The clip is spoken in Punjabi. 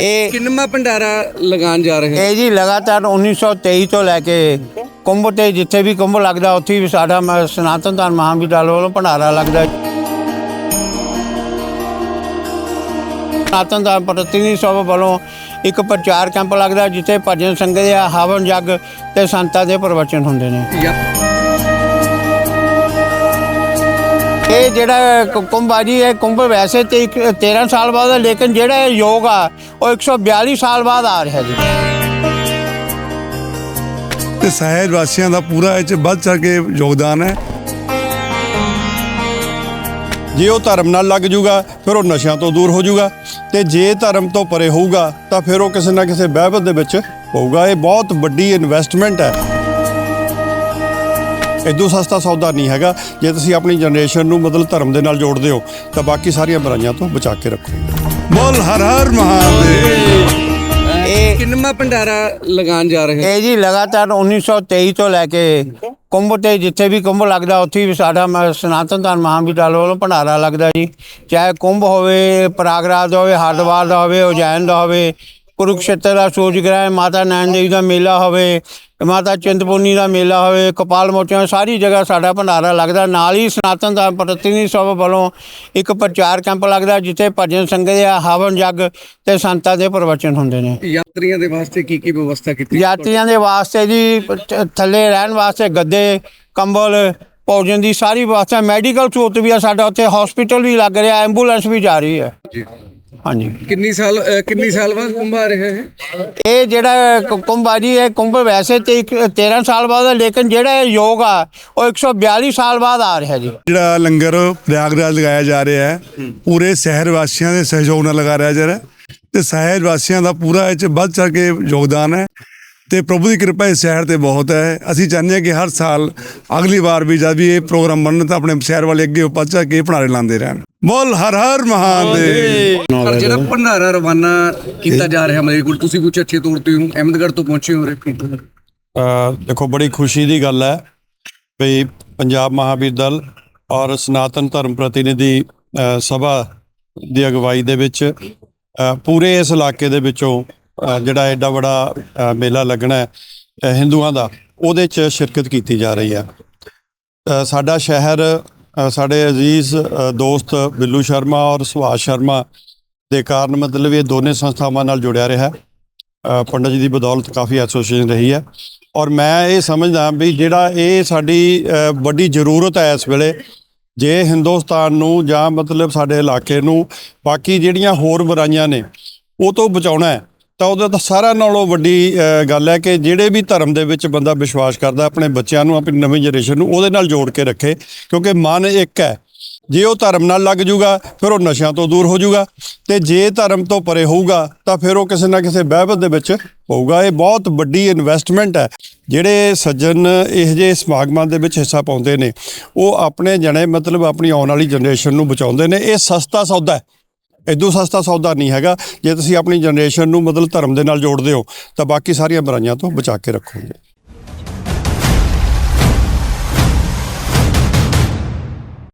ਇਹ ਕਿੰਨਵਾਂ ਭੰਡਾਰਾ ਲਗਾਉਣ ਜਾ ਰਹੇ ਹੋ? ਇਹ ਜੀ ਲਗਾਤਾਰ 1923 ਤੋਂ ਲੈ ਕੇ ਕੁੰਭ ਤੇ ਜਿੱਥੇ ਵੀ ਕੁੰਭ ਲੱਗਦਾ ਉੱਥੇ ਵੀ ਸਾਡਾ ਮ- ਸਨਾਤਨ ਧਰਮ ਮਹਾਵਿਦਿਆਲਾ ਵੱਲੋਂ ਭੰਡਾਰਾ ਲੱਗਦਾ ਸਨਾਤਨ ਧਰਮ ਪ੍ਰਤੀਨਿਧੀ ਸਭਾ ਵੱਲੋਂ ਇੱਕ ਪ੍ਰਚਾਰ ਕੈਂਪ ਲੱਗਦਾ ਜਿੱਥੇ ਭਜਨ ਸੰਗਤ ਦੇ ਹਵਨ ਜਗ ਤੇ ਸੰਤਾਂ ਦੇ ਪ੍ਰਵਚਨ ਹੁੰਦੇ ਨੇ। ਜਾਂ ਇਹ ਜਿਹੜਾ ਕੁੰਭ ਆ ਜੀ ਇਹ ਕੁੰਭ ਵੈਸੇ ਤੇ ਇੱਕ 13 ਸਾਲ ਬਾਅਦ ਹੈ ਲੇਕਿਨ ਜਿਹੜਾ ਇਹ ਯੋਗ ਆ, ਉਹ 142 ਸਾਲ ਬਾਅਦ ਆ ਰਿਹਾ ਜੀ। ਤੇ ਸ਼ਹਿਰ ਵਾਸੀਆਂ ਦਾ ਪੂਰਾ ਇਹ ਚ ਵੱਧ ਚੜ ਕੇ ਯੋਗਦਾਨ ਹੈ। ਜੇ ਉਹ ਧਰਮ ਨਾਲ ਲੱਗ ਜੂਗਾ, ਫਿਰ ਉਹ ਨਸ਼ਿਆਂ ਤੋਂ ਦੂਰ ਹੋ ਜੂਗਾ। ਤੇ ਜੇ ਧਰਮ ਤੋਂ ਪਰੇ ਹੋਊਗਾ, ਤਾਂ ਫਿਰ ਉਹ ਕਿਸੇ ਨਾ ਕਿਸੇ ਬਹਿਬਤ ਦੇ ਵਿੱਚ ਹੋਊਗਾ। ਇਹ ਬਹੁਤ ਵੱਡੀ ਇਨਵੈਸਟਮੈਂਟ ਹੈ। ਇਦੋਂ ਸਸਤਾ ਸੌਦਾ ਨਹੀਂ ਹੈਗਾ। ਜੇ ਤੁਸੀਂ ਆਪਣੀ ਜਨਰੇਸ਼ਨ ਨੂੰ ਮਤਲਬ ਧਰਮ ਦੇ ਨਾਲ ਜੋੜਦੇ ਹੋ ਤਾਂ ਬਾਕੀ ਸਾਰੀਆਂ ਬੁਰਾਈਆਂ ਤੋਂ ਬਚਾ ਕੇ ਰੱਖੋ। ਬੋਲ ਹਰ ਹਰ ਮਹਾਦੇਵ। ਇਹ ਕਿੰਨਵਾਂ ਭੰਡਾਰਾ ਲਗਾਉਣ ਜਾ ਰਹੇ ਹੋ? ਇਹ ਜੀ ਲਗਾਤਾਰ 1923 ਤੋਂ ਲੈ ਕੇ ਕੁੰਭ ਤੇ ਜਿੱਥੇ ਵੀ ਕੁੰਭ ਲੱਗਦਾ ਉੱਥੇ ਵੀ ਸਾਡਾ ਸਨਾਤਨ ਧਰਮ ਮਹਾਵਿਦਿਆਲਾ ਵੱਲੋਂ ਭੰਡਾਰਾ ਲੱਗਦਾ ਜੀ। ਚਾਹੇ ਕੁੰਭ ਹੋਵੇ ਪ੍ਰਯਾਗਰਾਜ ਦਾ ਹੋਵੇ ਹਰਿਦੁਆਰ ਦਾ ਹੋਵੇ ਉਜੈਨ ਦਾ ਹੋਵੇ ਕੁਰੂਕਸ਼ੇਤਰ ਦਾ ਸੂਰਜ ਗ੍ਰਹਿ ਮਾਤਾ ਨੈਣ ਦੇਵੀ ਦਾ ਮੇਲਾ ਹੋਵੇ ਮਾਤਾ ਚਿੰਤਪੁਰਨੀ ਦਾ ਮੇਲਾ ਹੋਵੇ ਕਪਾਲ ਮੋਚਨ ਸਾਰੀ ਜਗ੍ਹਾ ਸਾਡਾ ਭੰਡਾਰਾ ਲੱਗਦਾ। ਨਾਲ ਹੀ ਸਨਾਤਨ ਧਰਮ ਪ੍ਰਤੀਨਿਧੀ ਸਭਾ ਵੱਲੋਂ ਇੱਕ ਪ੍ਰਚਾਰ ਕੈਂਪ ਲੱਗਦਾ ਜਿੱਥੇ ਭਜਨ ਸੰਗਤ ਦੇ ਹਵਨ ਜਗ ਤੇ ਸੰਤਾਂ ਦੇ ਪ੍ਰਵਚਨ ਹੁੰਦੇ ਨੇ। ਯਾਤਰੀਆਂ ਦੇ ਵਾਸਤੇ ਕੀ ਕੀ ਵਿਵਸਥਾ ਕੀਤੀ? ਯਾਤਰੀਆਂ ਦੇ ਵਾਸਤੇ ਜੀ ਥੱਲੇ ਰਹਿਣ ਵਾਸਤੇ ਗੱਦੇ ਕੰਬਲ ਭੋਜਨ ਦੀ ਸਾਰੀ ਵਿਵਸਥਾ ਮੈਡੀਕਲ ਸਹੂਲਤ ਵੀ ਆ ਸਾਡਾ ਉੱਥੇ ਹਸਪੀਟਲ ਵੀ ਲੱਗ ਰਿਹਾ ਐਂਬੂਲੈਂਸ ਵੀ ਜਾ ਰਹੀ ਹੈ। ਜੀ। ਹਾਂਜੀ। ਕਿੰਨੀ ਸਾਲ ਅ, ਕਿੰਨੀ ਸਾਲ ਬਾਅਦ ਕੁੰਭ ਆ ਰਿਹਾ ਹੈ ਇਹ ਜਿਹੜਾ ਕੁ- ਕੁੰਭ ਆ ਜੀ ਇਹ ਕੁੰਭ ਵੈਸੇ ਤੇ ਇੱਕ 13 ਸਾਲ ਬਾਅਦ ਹੈ ਲੇਕਿਨ ਜਿਹੜਾ ਇਹ ਯੋਗ ਆ ਉਹ 142 ਸਾਲ ਬਾਅਦ ਆ ਰਿਹਾ ਜੀ। ਜਿਹੜਾ ਲੰਗਰ ਪ੍ਰਯਾਗਰਾਜ ਲਗਾਇਆ ਜਾ ਰਿਹਾ ਹੈ ਪੂਰੇ ਸ਼ਹਿਰ ਵਾਸੀਆਂ ਦੇ ਸਹਿਯੋਗ ਨਾਲ ਲਗਾ ਰਿਹਾ ਜਾ ਰਿਹਾ ਹੈ। ਤੇ ਸ਼ਹਿਰ ਵਾਸੀਆਂ ਦਾ ਪੂਰਾ ਇਹ ਚ ਵੱਧ ਚੜ ਕੇ ਯੋਗਦਾਨ ਹੈ ਤੇ ਪ੍ਰਭੂ ਦੀ ਕਿਰਪਾ ਇਸ ਸ਼ਹਿਰ ਤੇ ਬਹੁਤ ਹੈ। ਅਸੀਂ ਚਾਹੁੰਦੇ ਹਾਂ ਕਿ ਹਰ ਸਾਲ ਅਗਲੀ ਵਾਰ ਵੀ ਜਦ ਵੀ ਇਹ ਪ੍ਰੋਗਰਾਮ ਬਣਨ ਤਾਂ ਆਪਣੇ ਸ਼ਹਿਰ ਵਾਲੇ ਅੱਗੇ ਵੱਧ ਚੜ ਕੇ ਭਣਾਰੇ ਲਾਉਂਦੇ ਰਹਿਣ। ਬੋਲ ਹਰ ਹਰ ਮਹਾਦੇਵ ਪਰ ਜਿਹੜਾ ਭੰਡਾਰਾ ਰਵਾਨਾ ਕੀਤਾ ਜਾ ਰਿਹਾ ਮੇਰੇ ਕੋਲ ਤੁਸੀਂ ਕੁਝ ਅੱਛੇ ਤੌਰ ਤੇ ਹੋ ਅਹਿਮਦਗੜ੍ਹ ਤੋਂ ਪਹੁੰਚੇ ਹੋ ਰਹੇ ਦੇਖੋ ਬੜੀ ਖੁਸ਼ੀ ਦੀ ਗੱਲ ਹੈ ਵੀ ਪੰਜਾਬ ਮਹਾਵੀਰ ਦਲ ਔਰ ਸਨਾਤਨ ਧਰਮ ਪ੍ਰਤੀਨਿਧੀ ਸਭਾ ਦੀ ਅਗਵਾਈ ਦੇ ਵਿੱਚ ਪੂਰੇ ਇਸ ਇਲਾਕੇ ਦੇ ਵਿੱਚੋਂ ਜਿਹੜਾ ਐਡਾ ਬੜਾ ਅ, ਮੇਲਾ ਲੱਗਣਾ ਹੈ ਹਿੰਦੂਆਂ ਦਾ ਉਹਦੇ 'ਚ ਸ਼ਿਰਕਤ ਕੀਤੀ ਜਾ ਰਹੀ ਹੈ। ਸਾਡਾ ਸ਼ਹਿਰ ਸਾਡੇ ਅਜ਼ੀਜ਼ ਦੋਸਤ ਬਿੱਲੂ ਸ਼ਰਮਾ ਔਰ ਸੁਭਾਸ਼ ਸ਼ਰਮਾ ਦੇ ਕਾਰਨ ਮਤਲਬ ਇਹ ਦੋਨੇ ਸੰਸਥਾਵਾਂ ਨਾਲ ਜੁੜਿਆ ਰਿਹਾ। ਅ, ਪੰਡਤ ਜੀ ਦੀ ਬਦੌਲਤ ਕਾਫੀ ਐਸੋਸੀਏਸ਼ਨ ਰਹੀ ਹੈ। ਔਰ ਮੈਂ ਇਹ ਸਮਝਦਾ ਵੀ ਜਿਹੜਾ ਇਹ ਸਾਡੀ ਵੱਡੀ ਜ਼ਰੂਰਤ ਹੈ ਇਸ ਵੇਲੇ ਜੇ ਹਿੰਦੁਸਤਾਨ ਨੂੰ ਜਾਂ ਮਤਲਬ ਸਾਡੇ ਇਲਾਕੇ ਨੂੰ ਬਾਕੀ ਜਿਹੜੀਆਂ ਹੋਰ ਬੁਰਾਈਆਂ ਨੇ ਉਹ ਤੋਂ ਬਚਾਉਣਾ ਹੈ। ਤਾਂ ਉਹਦਾ ਤਾਂ ਸਾਰਿਆਂ ਨਾਲੋਂ ਵੱਡੀ ਗੱਲ ਹੈ ਕਿ ਜਿਹੜੇ ਵੀ ਧਰਮ ਦੇ ਵਿੱਚ ਬੰਦਾ ਵਿਸ਼ਵਾਸ ਕਰਦਾ ਆਪਣੇ ਬੱਚਿਆਂ ਨੂੰ, ਆਪਣੀ ਨਵੀਂ ਜਨਰੇਸ਼ਨ ਨੂੰ, ਉਹਦੇ ਨਾਲ ਜੋੜ ਕੇ ਰੱਖੇ, ਕਿਉਂਕਿ ਮਨ ਇੱਕ ਹੈ। ਜੇ ਉਹ ਧਰਮ ਨਾਲ ਲੱਗ ਜੂਗਾ, ਫਿਰ ਉਹ ਨਸ਼ਿਆਂ ਤੋਂ ਦੂਰ ਹੋ ਜੂਗਾ। ਤੇ ਜੇ ਧਰਮ ਤੋਂ ਪਰੇ ਹੋਊਗਾ, ਤਾਂ ਫਿਰ ਉਹ ਕਿਸੇ ਨਾ ਕਿਸੇ ਬਹਿਬਤ ਦੇ ਵਿੱਚ ਹੋਊਗਾ। ਇਹ ਬਹੁਤ ਵੱਡੀ ਇਨਵੈਸਟਮੈਂਟ ਹੈ। ਜਿਹੜੇ ਸੱਜਣ ਇਹ ਜਿਹੇ ਸਮਾਗਮਾਂ ਦੇ ਵਿੱਚ ਹਿੱਸਾ ਪਾਉਂਦੇ ਨੇ, ਉਹ ਆਪਣੇ ਜਣੇ ਮਤਲਬ ਆਪਣੀ ਆਉਣ ਵਾਲੀ ਜਨਰੇਸ਼ਨ ਨੂੰ ਬਚਾਉਂਦੇ ਨੇ। ਇਹ ਸਸਤਾ ਸੌਦਾ ਹੈ। ਇਦੋਂ ਸਸਤਾ ਸੌਦਾ ਨਹੀਂ ਹੈਗਾ। ਜੇ ਤੁਸੀਂ ਆਪਣੀ ਜਨਰੇਸ਼ਨ ਨੂੰ ਮਤਲਬ ਧਰਮ ਦੇ ਨਾਲ ਜੋੜਦੇ ਹੋ, ਤਾਂ ਬਾਕੀ ਸਾਰੀਆਂ ਬੁਰਾਈਆਂ ਤੋਂ ਬਚਾ ਕੇ ਰੱਖੋਗੇ।